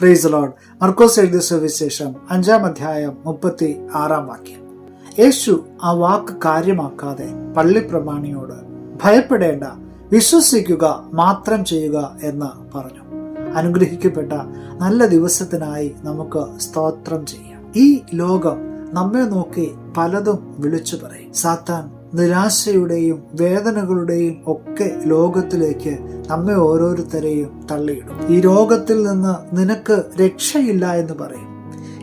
Price load മർക്കോസ് എഴുതിയ സുവിശേഷം അഞ്ചാം അധ്യായം മുപ്പത്തി ആറാം വാക്യം. യേശു ആ വാക്ക് കാര്യമാക്കാതെ പള്ളി പ്രമാണിയോട് ഭയപ്പെടേണ്ട വിശ്വസിക്കുക മാത്രം ചെയ്യുക എന്ന് പറഞ്ഞു. അനുഗ്രഹിക്കപ്പെട്ട നല്ല ദിവസത്തിനായി നമുക്ക് സ്തോത്രം ചെയ്യാം. ഈ ലോകം നമ്മെ നോക്കി പലതും വിളിച്ചു പറയും. സാത്താൻ നിരാശയുടെയും വേദനകളുടെയും ഒക്കെ ലോകത്തിലേക്ക് നമ്മെ ഓരോരുത്തരെയും തള്ളിയിടും. ഈ രോഗത്തിൽ നിന്ന് നിനക്ക് രക്ഷയില്ല എന്ന് പറയും.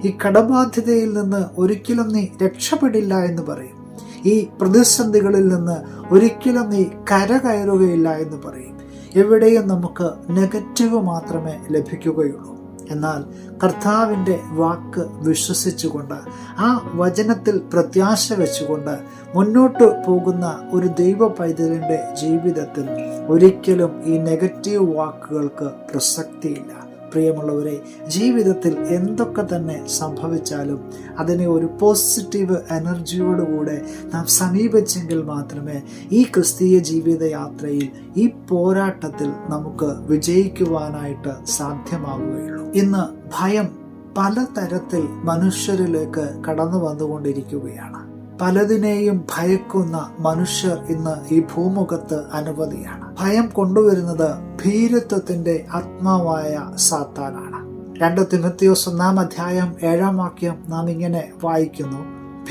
ഈ കടബാധ്യതയിൽ നിന്ന് ഒരിക്കലും നീ രക്ഷപ്പെടില്ല എന്ന് പറയും. ഈ പ്രതിസന്ധികളിൽ നിന്ന് ഒരിക്കലും നീ കരകയറുകയില്ല എന്ന് പറയും. എവിടെയും നമുക്ക് നെഗറ്റീവ് മാത്രമേ ലഭിക്കുകയുള്ളൂ. എന്നാൽ കർത്താവിന്റെ വാക്ക് വിശ്വസിച്ചുകൊണ്ട് ആ വചനത്തിൽ പ്രത്യാശ വെച്ചുകൊണ്ട് മുന്നോട്ട് പോകുന്ന ഒരു ദൈവ പൈതലിന്റെ ജീവിതത്തിൽ ഒരിക്കലും ഈ നെഗറ്റീവ് വാക്കുകൾക്ക് പ്രസക്തിയില്ല. പ്രിയമുള്ളവരെ ജീവിതത്തിൽ എന്തൊക്കെ തന്നെ സംഭവിച്ചാലും അതിനെ ഒരു പോസിറ്റീവ് എനർജിയോടുകൂടെ നാം സമീപിച്ചെങ്കിൽ മാത്രമേ ഈ ക്രിസ്തീയ ജീവിത യാത്രയിൽ ഈ പോരാട്ടത്തിൽ നമുക്ക് വിജയിക്കുവാനായിട്ട് സാധ്യമാവുകയുള്ളൂ. ഇന്ന് ഭയം പലതരത്തിൽ മനുഷ്യരിലേക്ക് കടന്നു വന്നുകൊണ്ടിരിക്കുകയാണ്. പലതിനെയും ഭയക്കുന്ന മനുഷ്യർ ഇന്ന് ഈ ഭൂമുഖത്ത് അനവധിയാണ്. ഭയം കൊണ്ടുവരുന്നത് ഭീരത്വത്തിന്റെ ആത്മാവായ സാത്താനാണ്. രണ്ട് തിമത്തിയോസ് ഒന്നാം അധ്യായം ഏഴാം വാക്യം നാം ഇങ്ങനെ വായിക്കുന്നു.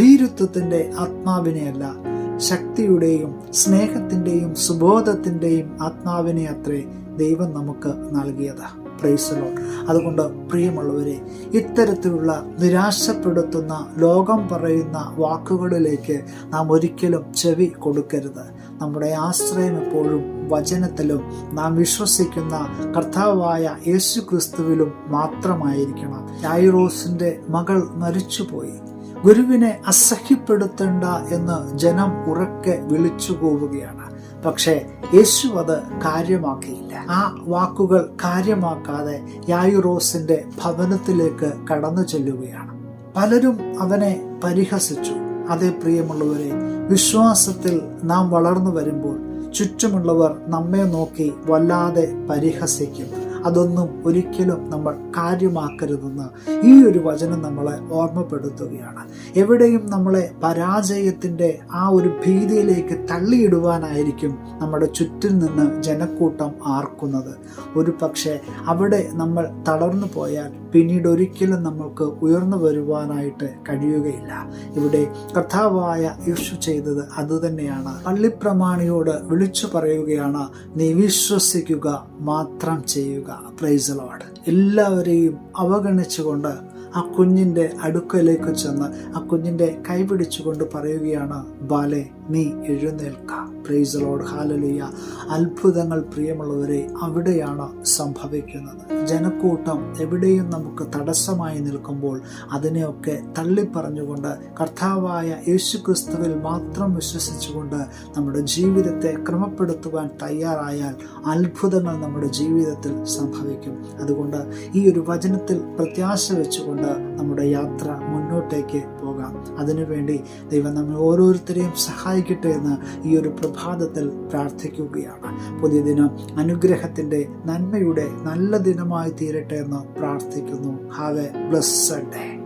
ഭീരുത്വത്തിന്റെ ആത്മാവിനെയല്ല ശക്തിയുടെയും സ്നേഹത്തിന്റെയും സുബോധത്തിന്റെയും ആത്മാവിനെ അത്രേ ദൈവം നമുക്ക് നൽകിയത്. പ്രൈസലോ അതുകൊണ്ട് പ്രിയമുള്ളവരെ ഇത്തരത്തിലുള്ള നിരാശപ്പെടുത്തുന്ന ലോകം പറയുന്ന വാക്കുകളിലേക്ക് നാം ഒരിക്കലും ചെവി കൊടുക്കരുത്. നമ്മുടെ ആശ്രയം എപ്പോഴും വചനത്തിലും നാം വിശ്വസിക്കുന്ന കർത്താവായ യേശു ക്രിസ്തുവിലും മാത്രമായിരിക്കണം. യായിറോസിന്റെ മകൾ മരിച്ചുപോയി. ഗുരുവിനെ അസഹ്യപ്പെടുത്തേണ്ട എന്ന് ജനം ഉറക്കെ വിളിച്ചു പോവുകയാണ് പക്ഷേ യേശു അത് കാര്യമാക്കിയില്ല. ആ വാക്കുകൾ കാര്യമാക്കാതെ യായുറോസിന്റെ ഭവനത്തിലേക്ക് കടന്നു ചെല്ലുകയാണ്. പലരും അവനെ പരിഹസിച്ചു. അതേ പ്രിയമുള്ളവരെ വിശ്വാസത്തിൽ നാം വളർന്നു വരുമ്പോൾ ചുറ്റുമുള്ളവർ നമ്മെ നോക്കി വല്ലാതെ പരിഹസിക്കും. അതൊന്നും ഒരിക്കലും നമ്മൾ കാര്യമാക്കരുതെന്ന് ഈ ഒരു വചനം നമ്മളെ ഓർമ്മപ്പെടുത്തുകയാണ്. എവിടെയും നമ്മളെ പരാജയത്തിന്റെ ആ ഒരു ഭീതിയിലേക്ക് തള്ളിയിടുവാനായിരിക്കും നമ്മുടെ ചുറ്റിൽ നിന്ന് ജനക്കൂട്ടം ആർക്കുന്നത്. ഒരു പക്ഷേ അവിടെ നമ്മൾ തളർന്നു പോയാൽ പിന്നീട് ഒരിക്കലും നമ്മൾക്ക് ഉയർന്നു വരുവാനായിട്ട് കഴിയുകയില്ല. ഇവിടെ കർത്താവായ യേശു ചെയ്തത് അതുതന്നെയാണ്. പള്ളിപ്രമാണിയോട് വിളിച്ചു പറയുകയാണ് നീ വിശ്വസിക്കുക മാത്രം ചെയ്യുക. പ്രൈസ് ലോഡ് എല്ലാവരെയും അവഗണിച്ചുകൊണ്ട് ആ കുഞ്ഞിന്റെ അടുക്കലേക്ക് ചെന്ന് ആ കുഞ്ഞിന്റെ കൈപിടിച്ചുകൊണ്ട് പറയുകയാണ് ബാലെ നീ എഴുന്നേൽക്ക. പ്രൈസ് ലോഡ് ഹാലലിയ അത്ഭുതങ്ങൾ പ്രിയമുള്ളവരെ അവിടെയാണ് സംഭവിക്കുന്നത്. ജനക്കൂട്ടം എവിടെയും നമുക്ക് തടസ്സമായി നിൽക്കുമ്പോൾ അതിനെയൊക്കെ തള്ളിപ്പറഞ്ഞുകൊണ്ട് കർത്താവായ യേശു ക്രിസ്തുവിൽ മാത്രം വിശ്വസിച്ചുകൊണ്ട് നമ്മുടെ ജീവിതത്തെ ക്രമപ്പെടുത്തുവാൻ തയ്യാറായാൽ അത്ഭുതങ്ങൾ നമ്മുടെ ജീവിതത്തിൽ സംഭവിക്കും. അതുകൊണ്ട് ഈ ഒരു വചനത്തിൽ പ്രത്യാശ വെച്ചുകൊണ്ട് നമ്മുടെ യാത്ര മുന്നോട്ടേക്ക് പോകാം. അതിനുവേണ്ടി ദൈവം നമ്മെ ഓരോരുത്തരെയും സഹായിക്കട്ടെ എന്ന് ഈ ഒരു പ്രഭാതത്തിൽ പ്രാർത്ഥിക്കുകയാണ്. പുതിയ ദിനം അനുഗ്രഹത്തിന്റെ നന്മയുടെ നല്ല ദിനമായി തീരട്ടെ എന്ന് പ്രാർത്ഥിക്കുന്നു. Have A blessed day